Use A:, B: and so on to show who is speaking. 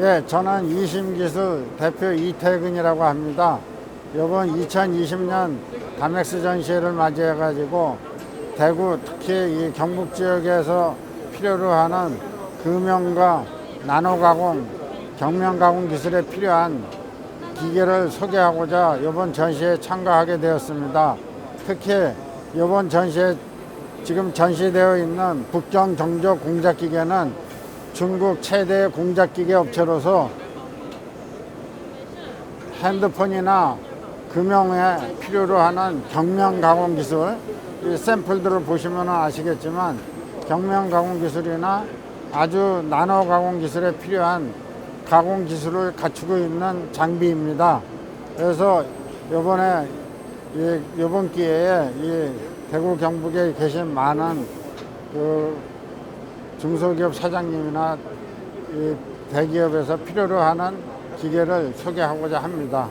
A: 예, 저는 이심기수 대표 이태근이라고 합니다. 이번 2020년 다맥스 전시회를 맞이해가지고 대구 특히 이 경북 지역에서 필요로 하는 금형과 나노 가공, 경명가공 기술에 필요한 기계를 소개하고자 이번 전시에 참가하게 되었습니다. 특히 이번 전시에 지금 전시되어 있는 북경 정조 공작 기계는 중국 최대 공작기계 업체로서 핸드폰이나 금형에 필요로 하는 경명 가공 기술, 이 샘플들을 보시면 아시겠지만 경명 가공 기술이나 아주 나노 가공 기술에 필요한 가공 기술을 갖추고 있는 장비입니다. 그래서 이번에 이 이번 기회에 이 대구 경북에 계신 많은 그 중소기업 사장님이나 이 대기업에서 필요로 하는 기계를 소개하고자 합니다.